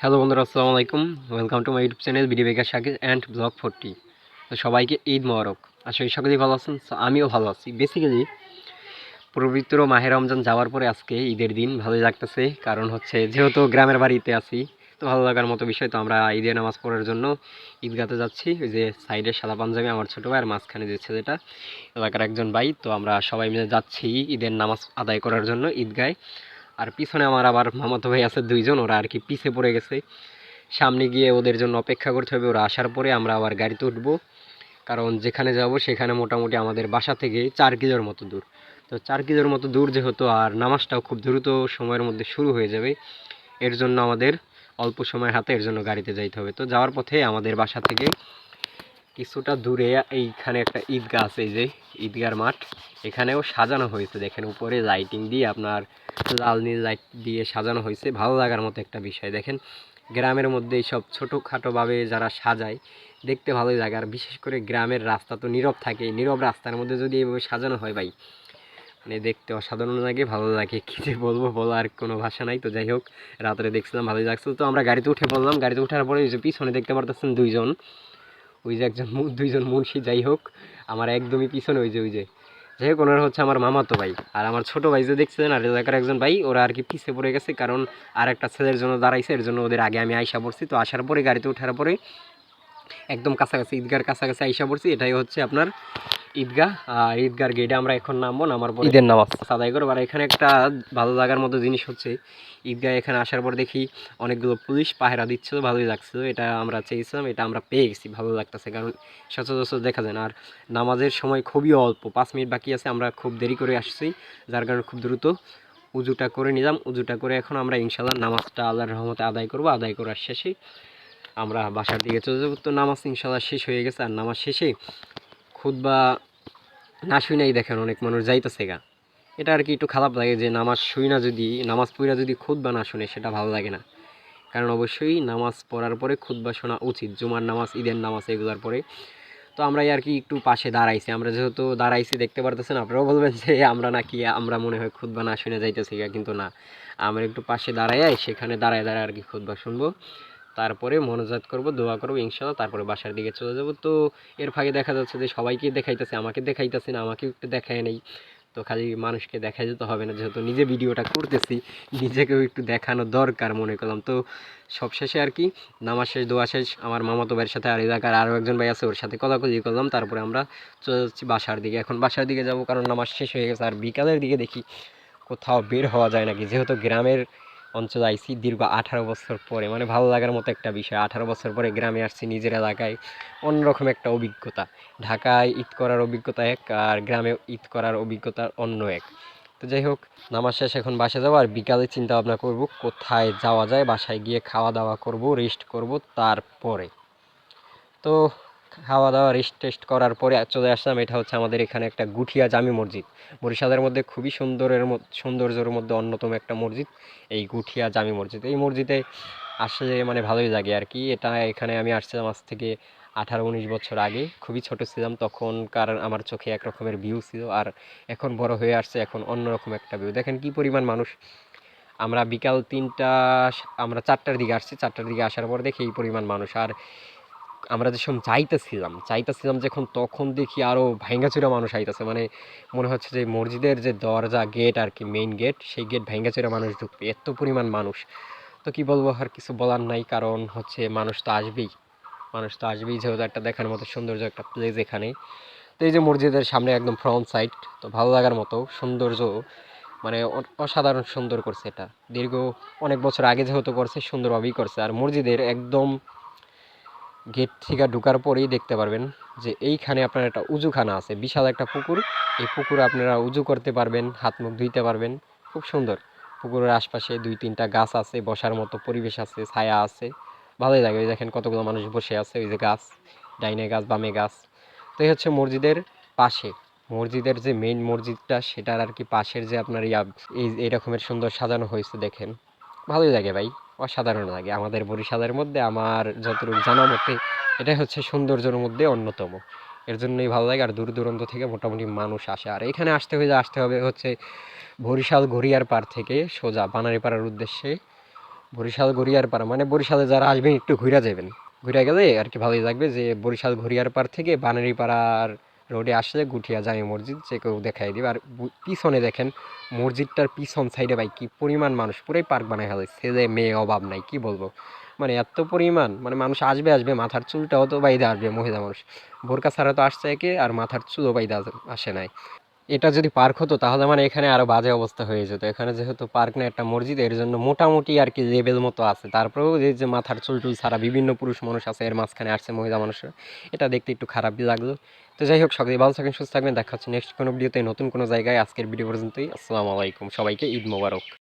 Hello বন্ধুরা, আসসালামু আলাইকুম। Welcome to my YouTube channel BD বেকার শাকির অ্যান্ড ব্লগ ফোরটি তো সবাইকে ঈদ মোবারক। আসলে সকলেই ভালো আছেন আমিও ভালো আছি। বেসিক্যালি পবিত্র মাহের রমজান যাওয়ার পরে আজকে ঈদের দিন, ভালোই লাগতেছে। কারণ হচ্ছে, যেহেতু গ্রামের বাড়িতে আছি, তো ভালো লাগার মতো বিষয় তো আমরা ঈদের নামাজ পড়ার জন্য ঈদগাতে যাচ্ছি। ওই যে সাইডে সাদা পাঞ্জাবি, আমার ছোটো ভাই আর মাঝখানে যে ছেলেটা, এলাকার একজন ভাই। তো আমরা সবাই মিলে যাচ্ছি ঈদের নামাজ আদায় করার জন্য ঈদগায়। আর পিছনে আমার আবার মামাতো ভাই আছে দুইজন, ওরা আর কি পিছে পড়ে গেছে। সামনে গিয়ে ওদের জন্য অপেক্ষা করতে হবে, ওরা আসার পরে আমরা আবার গাড়িতে উঠবো। কারণ যেখানে যাব সেখানে মোটামুটি আমাদের বাসা থেকে চার কিলোর মতো দূর। তো চার কিলোর মতো দূর যেহেতু, আর নামাজটাও খুব দ্রুত সময়ের মধ্যে শুরু হয়ে যাবে, এর জন্য আমাদের অল্প সময় হাতে এর জন্য গাড়িতে যাইতে হবে। তো যাওয়ার পথে আমাদের বাসা থেকে কিছুটা দূরে এইখানে একটা ঈদগাহ আছে এই যে ঈদগার মাঠ। এখানেও সাজানো হয়েছে, দেখেন উপরে লাইটিং দিয়ে আপনার লাল, নীল লাইট দিয়ে সাজানো হয়েছে। ভালো লাগার মতো একটা বিষয়, দেখেন। গ্রামের মধ্যে এইসব ছোটোখাটোভাবে যারা সাজায়, দেখতে ভালোই লাগে। আর বিশেষ করে গ্রামের রাস্তা তো নীরব থাকে নীরব রাস্তার মধ্যে যদি এইভাবে সাজানো হয় ভাই মানে দেখতে অসাধারণ লাগে, ভালো লাগে। কী যে বলব আর কোনো ভাষা নাই। তো যাই হোক, রাত্রে দেখছিলাম, ভালোই লাগছিল। তো আমরা গাড়িতে উঠে পড়লাম। গাড়িতে উঠার পরে পিছনে দেখতে পারতেছেন দুইজন। ওই যে একজন দুইজন মুন্সি, যাই হোক, আমার একদমই পিছনে ওই যে ওই যে। যাই হোক, ওনারা হচ্ছে আমার মামাতো ভাই। আর আমার ছোটো ভাই যে দেখছেন, আর এলাকার একজন ভাই, ওরা আর কি পিছিয়ে পড়ে গেছে, কারণ আর একটা ছেলের জন্য দাঁড়াইছে, এর জন্য ওদের আগে আমি আইসা পড়ছি। তো আসার পরে, গাড়িতে ওঠার পরে, একদম কাছাকাছি, ঈদগার কাছাকাছি আইসা পড়ছি। এটাই হচ্ছে আপনার ঈদগাহ। আর ঈদগার গেটে আমরা এখন নামবো নামার পর ঈদের নামাজ। আদায় করব। আর এখানে একটা ভালো লাগার মতো জিনিস হচ্ছে ঈদগাহ এখানে আসার পর দেখি অনেকগুলো পুলিশ পাহারা দিচ্ছিল ভালোই লাগছিল। এটা আমরা চেয়েছিলাম এটা আমরা পেয়ে গেছি ভালো লাগতেছে কারণ সচরাচর দেখা যায় না। আর নামাজের সময় খুবই অল্প পাঁচ মিনিট বাকি আছে আমরা খুব দেরি করে আসছি যার কারণে খুব দ্রুত উজুটা করে নিলাম। উজুটা করে এখন আমরা ইনশাল্লাহ নামাজটা আল্লাহর রহমতে আদায় করব আদায় করার শেষে আমরা বাসার দিকে চলে যাব। তো নামাজ ইনশাল্লাহ শেষ হয়ে গেছে আর নামাজ শেষে খুদবা না শুই নাই দেখেন অনেক মানুষ যাইতেছে গা। এটা আর কি একটু খারাপ লাগে যে নামাজ শুই না যদি, নামাজ পড়া যদি খুদবা না শুনে, সেটা ভালো লাগে না। কারণ অবশ্যই নামাজ পড়ার পরে খুদবা শোনা উচিত, জুমার নামাজ, ঈদের নামাজ এগুলোর পরে। তো আমরা আর কি একটু পাশে দাঁড়াইছি, আমরা যেহেতু দাঁড়াইছি দেখতে পারতেছেন, আপনারাও বলবেন যে আমরা নাকি, আমরা মনে হয় খুদবা না শুনে যাইতেছি কিন্তু না। আমরা একটু পাশে দাঁড়াই সেখানে দাঁড়ায় দাঁড়ায় আর কি খুদবা শুনব। তারপরে মনোজাত করব, দোয়া করব, ইনশাল্লাহ তারপরে বাসার দিকে চলে যাব। তো এর ফাঁকে দেখা যাচ্ছে যে সবাইকে দেখাইতেছে, আমাকে দেখাইতেছে না, আমাকেও একটু দেখায় নেই। তো খালি মানুষকে দেখাই যেতে হবে না, যেহেতু নিজে ভিডিওটা করতেছি, নিজেকেও একটু দেখানো দরকার মনে করলাম। তো সবশেষে আর কি, নামাজ শেষ, দোয়া শেষ, আমার মামাতো ভাইয়ের সাথে আর এলাকার আরও একজন ভাই আছে, ওর সাথে কথাকলি করলাম, তারপরে আমরা চলে যাচ্ছি বাসার দিকে। এখন বাসার দিকে যাব, কারণ নামাজ শেষ হয়ে গেছে, আর বিকালের দিকে দেখি কোথাও বের হওয়া যায় নাকি, যেহেতু গ্রামের অঞ্চলে আইসি দীর্ঘ আঠারো বছর পরে। মানে ভালো লাগার মতো একটা বিষয়। আঠারো বছর পরে গ্রামে আসছি নিজের এলাকায়। অন্যরকম একটা অভিজ্ঞতা। ঢাকায় ঈদ করার অভিজ্ঞতা এক আর গ্রামে ঈদ করার অভিজ্ঞতা অন্য এক। তো যাই হোক, নামাজ শেষ, এখন বাসা যাব আর বিকালে চিন্তা ভাবনা করব কোথায় যাওয়া যায়। বাসায় গিয়ে খাওয়া দাওয়া করব রেস্ট করব তারপরে। তো খাওয়া দাওয়া রেস্ট টেস্ট করার পরে চলে আসলাম। এটা হচ্ছে আমাদের এখানে একটা গুঠিয়া জামি মসজিদ। বরিশালের মধ্যে খুবই সুন্দরের সৌন্দর্যের মধ্যে অন্যতম একটা মসজিদ, এই গুঠিয়া জামি মসজিদ। এই মসজিদে আসলে মানে ভালোই লাগে আর কি। এটা এখানে আমি আসছিলাম আজ থেকে আঠারো, উনিশ বছর আগে। খুবই ছোট ছিলাম, তখনকার আমার চোখে একরকমের ভিউ ছিল। আর এখন বড় হয়ে আসছে, এখন অন্যরকম একটা ভিউ দেখেন কি পরিমাণ মানুষ। আমরা বিকাল তিনটা, আমরা চারটার দিকে আসছি। চারটার দিকে আসার পর দেখি এই পরিমাণ মানুষ। আর আমরা যে সময় চাইতেছিলাম চাইতেছিলাম যখন তখন দেখি আরও ভাঙ্গাচুরা মানুষ আইতেছে। মানে মনে হচ্ছে যে মসজিদের যে দরজা গেট আর কি মেইন গেট সেই গেট ভাঙ্গাচুরা মানুষ ঢুকবে, এত পরিমাণ মানুষ। তো কি বলব আর কিছু বলার নাই, কারণ হচ্ছে মানুষ তো আসবেই। মানুষ তো আসবেই, যেহেতু একটা দেখার মতো সৌন্দর্য, একটা প্লেস এখানে। তো এই যে মসজিদের সামনে একদম ফ্রন্ট সাইড তো ভালো লাগার মতো সৌন্দর্য মানে অসাধারণ সুন্দর করছে এটা। দীর্ঘ অনেক বছর আগে যেহেতু করছে, সুন্দরভাবেই করছে। আর মসজিদের একদম গেট থেকে ঢোকার পরেই দেখতে পারবেন যে এইখানে আপনার একটা উজুখানা আছে, বিশাল একটা পুকুর। এই পুকুরে আপনারা উজু করতে পারবেন, হাত মুখ ধুইতে পারবেন। খুব সুন্দর। পুকুরের আশপাশে দুই তিনটা গাছ আছে, বসার মতো পরিবেশ আছে, ছায়া আছে। ভালোই লাগে। ওই দেখেন কতগুলো মানুষ বসে আছে, ওই যে গাছ, ডাইনে গাছ, বামে গাছ। তো এই হচ্ছে মসজিদের পাশে। মসজিদের যে মেইন মসজিদটা, সেটার আর কি পাশের যে আপনার ইয়া, এই এই রকমের সুন্দর সাজানো হয়েছে দেখেন। ভালোই লাগে ভাই। অসাধারণ লাগে। আমাদের বরিশালের মধ্যে আমার যতটুকু জানা মতে এটাই হচ্ছে সৌন্দর্যের মধ্যে অন্যতম। এর জন্যই ভালো লাগে আর দূর দূরান্ত থেকে মোটামুটি মানুষ আসে। আর এখানে আসতে হলে আসতে হবে হচ্ছে বরিশাল গড়িয়ার পার থেকে সোজা বানারীপাড়ার উদ্দেশ্যে। বরিশাল ঘুরিয়ার পার মানে বরিশালে যারা আসবেন একটু ঘুরে যাবেন। ঘুরে গেলে আর কি ভালোই লাগবে যে বরিশাল ঘুরিয়ার পার থেকে বানারীপাড়ার রোডে আসলে গুঠিয়া জামে মসজিদ, যে কেউ দেখাই দিবে। আর পিছনে দেখেন মসজিদটার পিছন সাইডে ভাই কি পরিমাণ মানুষ, পুরাই পার্ক বানায় ফেলে ছেলে, মেয়ে, অভাব নাই, কি বলব? মানে এত পরিমাণ মানে মানুষ আসবে আসবে, মাথার চুলটাও তো বাইদা আসবে, মহিলা মানুষ। বোরকা ছাড়া তো আসছে একে, আর মাথার চুলও বাইদা আসে নাই। এটা যদি পার্ক হতো, তাহলে মানে এখানে আরও বাজে অবস্থা হয়ে যেত। এখানে যেহেতু পার্ক না একটা মসজিদ, এর জন্য মোটামুটি আর কি লেভেল মতো আছে। তারপরেও এই যে মাথার চুল টুল ছাড়া বিভিন্ন পুরুষ মানুষ আছে, এর মাঝখানে আসছে মহিলা মানুষের। এটা দেখতে একটু খারাপই লাগল। তো যাই হোক, সকলে ভালো থাকেন, সুস্থ থাকবেন। দেখা হচ্ছে নেক্সট কোনো ভিডিওতে নতুন কোনো জায়গায়। আজকের ভিডিও পর্যন্তই। আসসালামু আলাইকুম। সবাইকে ঈদ মোবারক।